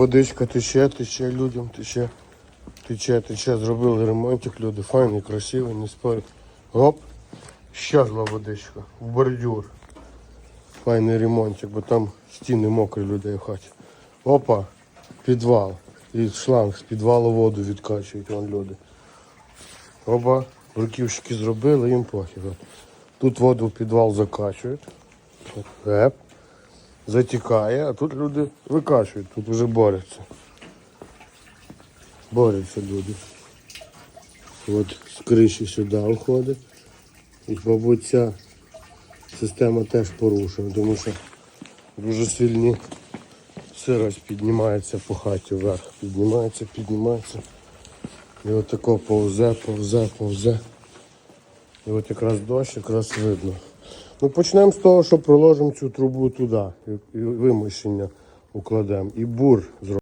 Водичка тече, тече людям, тече, тече, тече. Зробили ремонтик, люди файний, красивий, не спорю. Оп, щезла водичка в бордюр. Файний ремонтик, бо там стіни мокрі людей в хаті. Опа, підвал. І шланг з підвалу воду відкачують вон люди. Опа, руківщики зробили, їм. От. Тут воду в підвал закачують. Еп. Затікає, а тут люди викачують, тут вже борються. Борються люди. От з криші сюди входить. І, мабуть, ця система теж порушена, тому що дуже сильні сирость піднімається по хаті вверх. Піднімається, піднімається. І от тако повзе, повзе, повзе. І от якраз дощ, якраз видно. Ну почнемо з того, що проложимо цю трубу туди. І, вимощення укладемо. І бур зробимо.